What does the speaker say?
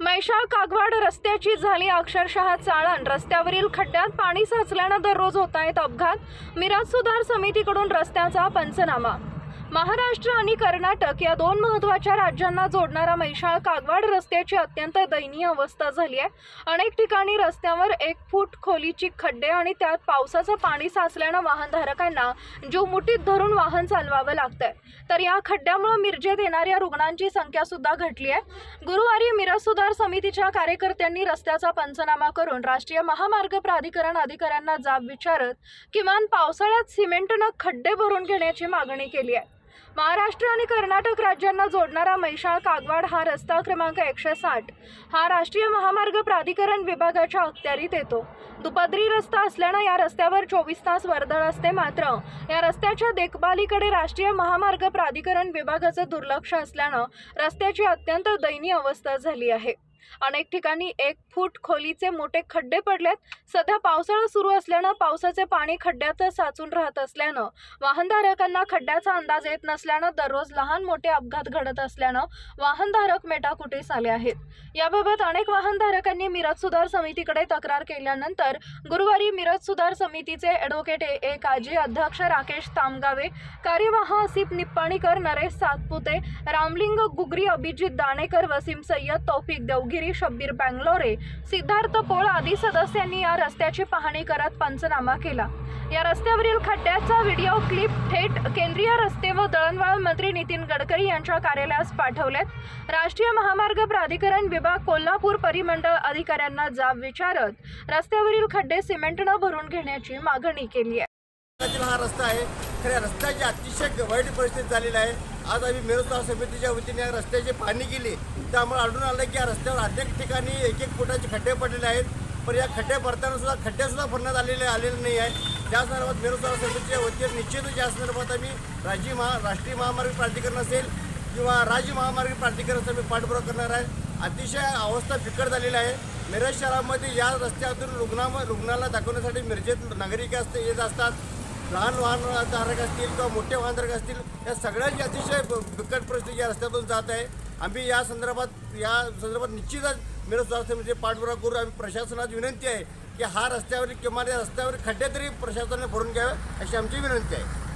मैशाळ कागवाड रस्त्याची झाली अक्षरशः चाळण. रस्त्यावरील खड्ड्यात पाणी साचल्यानं दररोज होत आहेत अपघात. मिराज सुधार समितीकडून रस्त्याचा पंचनामा. महाराष्ट्र आणि कर्नाटक या दोन महत्त्वाच्या राज्यांना जोडणारा मैशाळ कागवाड रस्त्याची अत्यंत दयनीय अवस्था झाली आहे. अनेक ठिकाणी रस्त्यावर एक फूट खोलीची खड्डे आणि त्यात पावसाचं पाणी साचल्यानं वाहनधारकांना जीव मुठीत धरून वाहन चालवावं लागतंय. तर या खड्ड्यामुळे मिरजेत येणाऱ्या रुग्णांची संख्या सुद्धा घटली आहे. गुरुवारी मिरज सुधार समितीच्या कार्यकर्त्यांनी रस्त्याचा पंचनामा करून राष्ट्रीय महामार्ग प्राधिकरण अधिकाऱ्यांना जाब विचारत किमान पावसाळ्यात सिमेंटनं खड्डे भरून घेण्याची मागणी केली आहे. महाराष्ट्र आणि कर्नाटक राज्यांना जोडणारा मैशाळ कागवाड हा रस्ता क्रमांक एकशे साठ हा राष्ट्रीय महामार्ग प्राधिकरण विभागाच्या अखत्यारीत येतो. दुपदरी रस्ता असल्यानं या रस्त्यावर चोवीस तास वर्दळ असते मात्र या रस्त्याच्या देखभालीकडे राष्ट्रीय महामार्ग प्राधिकरण विभागाचं दुर्लक्ष असल्यानं रस्त्याची अत्यंत दयनीय अवस्था झाली आहे. अनेक ठिकाणी एक फूट खोलीचे मोठे खड्डे पडलेत. सध्या पावसाळा सुरू असल्यानं पावसाचे पाणी खड्ड्यातच साचून राहत असल्यानं वाहनधारकांना खड्ड्याचा अंदाज येत नसल्यानं दररोज लहान मोठे अपघात घडत असल्यानं वाहनधारक मेटाकुटीस आले आहेत. याबाबत अनेक वाहनधारकांनी मिरज सुधार समितीकडे तक्रार केल्यानंतर गुरुवारी मिरज सुधार समितीचे ॲडव्होकेट ए काजी अध्यक्ष राकेश तामगावे कार्यवाह असिप निप्पाणीकर नरेश सातपुते रामलिंग गुगरी अभिजित दाणेकर वसीम सय्यद तौफिक गिरीश शब्बीर बँगलोरे सिद्धार्थ पोळ आदी सदस्यांनी या रस्त्याची पाहणी करत पंचनामा केला. या रस्त्यावरील खड्ड्याचा व्हिडिओ क्लिप थेट केंद्रीय रस्ते व दळणवळण मंत्री नितीन गडकरी यांच्या कार्यालयास पाठवलेत. राष्ट्रीय महामार्ग प्राधिकरण विभाग कोल्हापूर परिमंडळ अधिकाऱ्यांना जाब विचारत रस्त्यावरील खड्डे सिमेंटनं भरून घेण्याची मागणी केली आहे. हा रस्ता आहे. खऱ्या रस्त्याची अतिशय वाईट परिस्थिती झालेली आहे. आज आम्ही मिरजगाव समितीच्या वतीने रस्त्याचे रस्त्याची पाहणी केली. त्यामुळे आढळून आलं की या रस्त्यावर अनेक ठिकाणी एक एक फुटाचे खड्डे पडलेले आहेत. पण या खड्डे भरताना सुद्धा खड्डेसुद्धा भरण्यात आलेले आलेले नाही आहे त्या संदर्भात मिरजगाव समितीच्या वतीने निश्चितच या संदर्भात आम्ही राज्य महा राष्ट्रीय महामार्ग प्राधिकरण असेल किंवा राज्य महामार्ग प्राधिकरणाचा आम्ही पाठपुरावा करणार आहे. अतिशय अवस्था बिकट झालेली आहे. मिरज शहरामध्ये या रस्त्यातून रुग्णा रुग्णाला दाखवण्यासाठी मिरजेत नागरिक असते येत असतात. लहान वाहनधारक असतील किंवा मोठे वाहनधारक असतील या सगळ्यांची अतिशय ब- बिकट परिस्थिती या रस्त्यातून जात आहे. आम्ही या संदर्भात या संदर्भात निश्चितच मिरज स्वास्थ्य समितीचे पाठपुरावा करू. आम्ही प्रशासनाची विनंती आहे की हा रस्त्यावरील किमान या रस्त्यावरील खड्डे तरी प्रशासनाने भरून घ्यावे अशी आमची विनंती आहे.